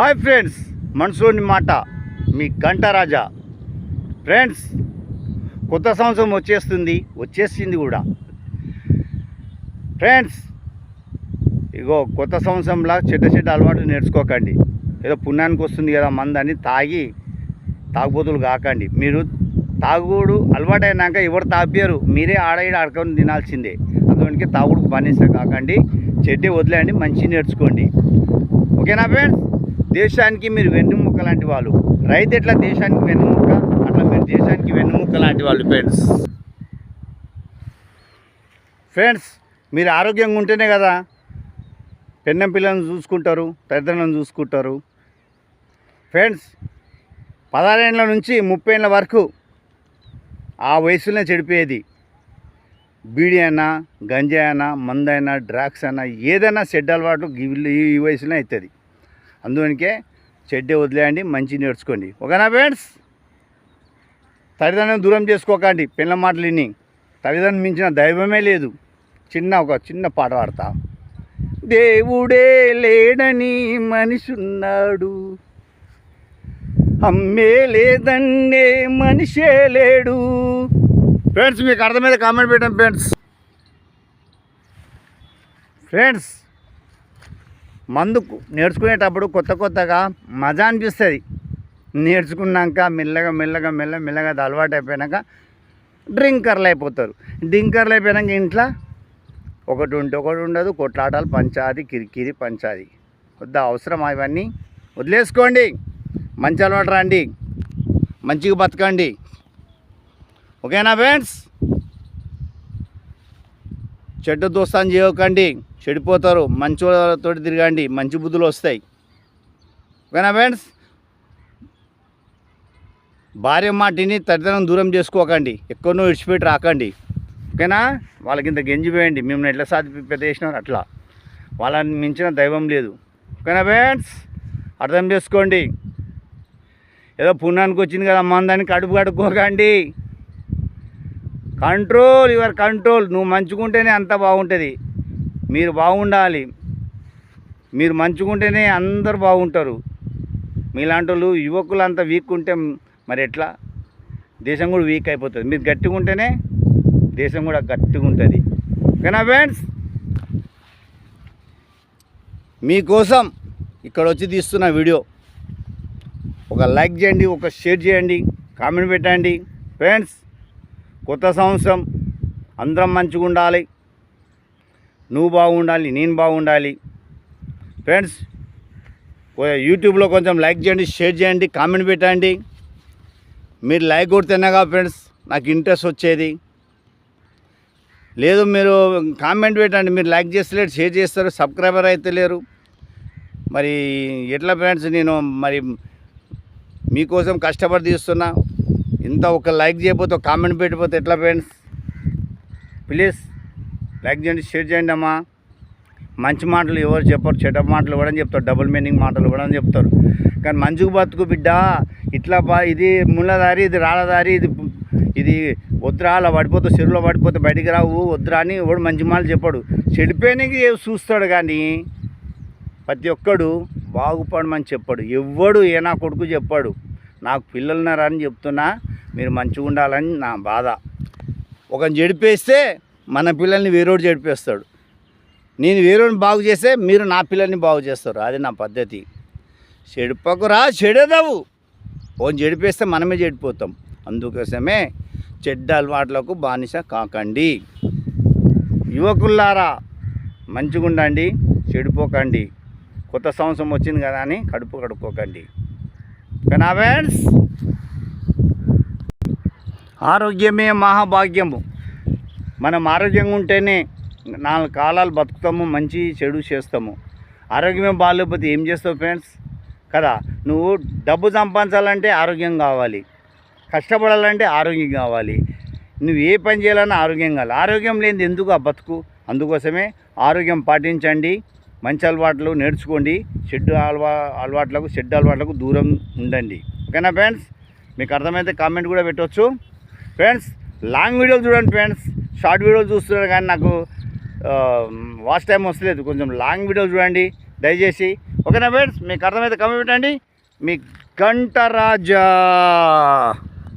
Hi friends మనసులోని మాట మీ గంటరాజా friends కొత్త సంవత్సరం వచ్చేస్తుంది వచ్చేసింది కూడా. ఫ్రెండ్స్ ఇగో కొత్త సంవత్సరంలా చెడ్డ చెడ్డ అలవాటు నేర్చుకోకండి. ఏదో పుణ్యానికి వస్తుంది కదా మందని తాగి తాగుబోతులు కాకండి. మీరు తాగుడు అలవాటైనాక ఎవరు తాపారు? మీరే ఆడ ఈడ ఆడుకొని తినాల్సిందే. అందుకనికి తాగుడుకు బానిస కాకండి. చెడ్డే వదిలేయండి మంచి నేర్చుకోండి. ఓకేనా ఫ్రెండ్స్? దేశానికి మీరు వెన్నుముక్క లాంటి వాళ్ళు. రైతు ఎట్లా దేశానికి వెన్నుముక్క అట్లా మీరు దేశానికి వెన్నుముక్క లాంటి వాళ్ళు ఫ్రెండ్స్ ఫ్రెండ్స్ మీరు ఆరోగ్యంగా ఉంటేనే కదా పెన్నం పిల్లలను చూసుకుంటారు తల్లిదండ్రులను చూసుకుంటారు. ఫ్రెండ్స్ పదహారేళ్ళ నుంచి ముప్పై ఏళ్ళ వరకు ఆ వయసులోనే చెడిపోయేది. బీడీ అయినా గంజాయి అయినా మందు డ్రాగ్స్ అయినా ఏదైనా చెడ్డ అలవాటు ఈ- ఈ వయసులోనే అవుతుంది అందువనికే చెడ్డే వదిలేయండి మంచి నేర్చుకోండి. ఓకేనా ఫ్రెండ్స్? తల్లిదండ్రులను దూరం చేసుకోకండి పిల్ల మాటలు విని. తల్లిదండ్రులు మించిన దైవమే లేదు. చిన్న ఒక చిన్న పాట పాడతా. దేవుడే లేడని మనిషి ఉన్నాడు అమ్మే లేదన్నే మనిషే లేడు. ఫ్రెండ్స్ మీకు అర్థమైతే కామెంట్ పెట్టండి ఫ్రెండ్స్. ఫ్రెండ్స్ మందు నేర్చుకునేటప్పుడు కొత్త కొత్తగా మజా అనిపిస్తుంది. నేర్చుకున్నాక మెల్లగా మెల్లగా మెల్ల మెల్లగా అది అలవాటు అయిపోయినాక డ్రింకర్లు అయిపోతారు. డ్రింకర్లు అయిపోయినాక ఇంట్లో ఒకటి ఉంటే ఒకటి ఉండదు కొట్లాటాలు పంచాది కిరికిరి పంచాది. కొద్ద అవసరం అవన్నీ వదిలేసుకోండి. మంచి అలవాటు రండి. మంచిగా బతకండి. ఓకేనా ఫ్రెండ్స్? చెడ్డ దోస్తాన్ని చేయకండి. చెడిపోతారు మంచి వాళ్ళతో తిరగండి మంచి బుద్ధులు వస్తాయి. ఓకేనా ఫ్రెండ్స్ భార్య మాటిని తల్లిదండ్రులను దూరం చేసుకోకండి ఎక్కువనో విడిచిపెట్టి రాకండి. ఓకేనా? వాళ్ళకి ఇంత గెంజిపోయండి మేము ఎట్లా సాధి పెద్ద చేసినారు? అట్లా. వాళ్ళని మించిన దైవం లేదు. ఓకేనా ఫ్రెండ్స్ అర్థం చేసుకోండి. ఏదో పుణ్యానికి వచ్చింది కదా మందాన్ని కడుపు కడుక్కోకండి. కంట్రోల్ యువర్ కంట్రోల్ నువ్వు మంచుకుంటేనే అంత బాగుంటుంది. మీరు బాగుండాలి. మీరు మంచుకుంటేనే అందరు బాగుంటారు. మీలాంటి వాళ్ళు యువకులు అంతా వీక్ ఉంటే మరి ఎట్లా? దేశం కూడా వీక్ అయిపోతుంది. మీరు గట్టిగా ఉంటేనే దేశం కూడా గట్టిగా ఉంటుంది ఓకేనా ఫ్రెండ్స్? మీకోసం ఇక్కడ వచ్చి తీస్తున్న వీడియో. ఒక లైక్ చేయండి ఒక షేర్ చేయండి కామెంట్ పెట్టండి. ఫ్రెండ్స్ కొత్త సంవత్సరం అందరం మంచిగా ఉండాలి నువ్వు బాగుండాలి నేను బాగుండాలి. ఫ్రెండ్స్ యూట్యూబ్లో కొంచెం లైక్ చేయండి షేర్ చేయండి కామెంట్ పెట్టండి. మీరు లైక్ కొడితేనేగా ఫ్రెండ్స్ నాకు ఇంట్రెస్ట్ వచ్చేది. లేదు మీరు కామెంట్ పెట్టండి మీరు లైక్ చేస్తలేరు షేర్ చేస్తారు సబ్స్క్రైబర్ అయితే లేరు. మరి ఎట్లా ఫ్రెండ్స్ నేను మరి మీకోసం కష్టపడి తీస్తున్నా. ఇంత ఒక లైక్ చేయకపోతే కామెంట్ పెట్టిపోతే ఎట్లా ఫ్రెండ్స్ ప్లీజ్ లైక్ చేయండి షేర్ చేయండి అమ్మా మంచి మాటలు ఎవరు చెప్పరు చెడ్డ మాటలు ఇవ్వడం చెప్తారు డబుల్ మీనింగ్ మాటలు ఇవ్వడం చెప్తారు. కానీ మంచుకు బతుకు బిడ్డ ఇట్లా బా ఇది ముళ్ళదారి ఇది రాళ్ళదారి ఇది ఇది వద్దురా అలా పడిపోతే చెరువులో పడిపోతే బయటికి రావు వద్దురా అని ఎవడు మంచి మాటలు చెప్పాడు. చెడిపోయినకి చూస్తాడు కానీ ప్రతి ఒక్కడు బాగుపడమని చెప్పాడు. ఎవ్వడు ఏ నా కొడుకు చెప్పాడు. నాకు పిల్లలున్నారని చెప్తున్నా మీరు మంచిగా ఉండాలని నా బాధ. ఒక చెడిపేస్తే మన పిల్లల్ని వేరేోడు చెడిపేస్తాడు. నేను వేరేని బాగు చేస్తే మీరు నా పిల్లల్ని బాగు చేస్తారు. అది నా పద్ధతి. చెడిపోకురా చెడేదావు. ఓన్ చెడిపేస్తే మనమే చెడిపోతాం. అందుకోసమే చెడ్డ అలవాట్లకు బానిస కాకండి. యువకుల్లారా మంచిగా ఉండండి చెడిపోకండి. కొత్త సంవత్సరం వచ్చింది కదా అని కడుపు కడుక్కోకండి. ఓకేనా ఫ్రెండ్స్ ఆరోగ్యమే మహాభాగ్యము. మనం ఆరోగ్యంగా ఉంటేనే నాలుగు కాలాలు బతుకుతాము మంచి చెడు చేస్తాము. ఆరోగ్యమే బాగాలేకపోతే ఏం చేస్తావు ఫ్రెండ్స్? కదా నువ్వు డబ్బు సంపాదించాలంటే ఆరోగ్యం కావాలి. కష్టపడాలంటే ఆరోగ్యం కావాలి. నువ్వు ఏ పని చేయాలన్నా ఆరోగ్యం కావాలి. ఆరోగ్యం లేనిది ఎందుకు ఆ బతుకు? అందుకోసమే ఆరోగ్యం పాటించండి. మంచి అలవాట్లు నేర్చుకోండి. చెడ్డు అలవా అలవాట్లకు చెడ్డు అలవాట్లకు దూరం ఉండండి. ఓకేనా ఫ్రెండ్స్? మీకు అర్థమైతే కామెంట్ కూడా పెట్టవచ్చు ఫ్రెండ్స్ లాంగ్ వీడియోలు చూడండి ఫ్రెండ్స్. షార్ట్ వీడియోలు చూస్తున్నారు కానీ నాకు వాచ్ టైం వస్తలేదు. కొంచెం లాంగ్ వీడియోలు చూడండి దయచేసి. ఓకేనా ఫ్రెండ్స్? మీకు అర్థమైతే కమెంట్ పెట్టండి. మీ గంట రాజా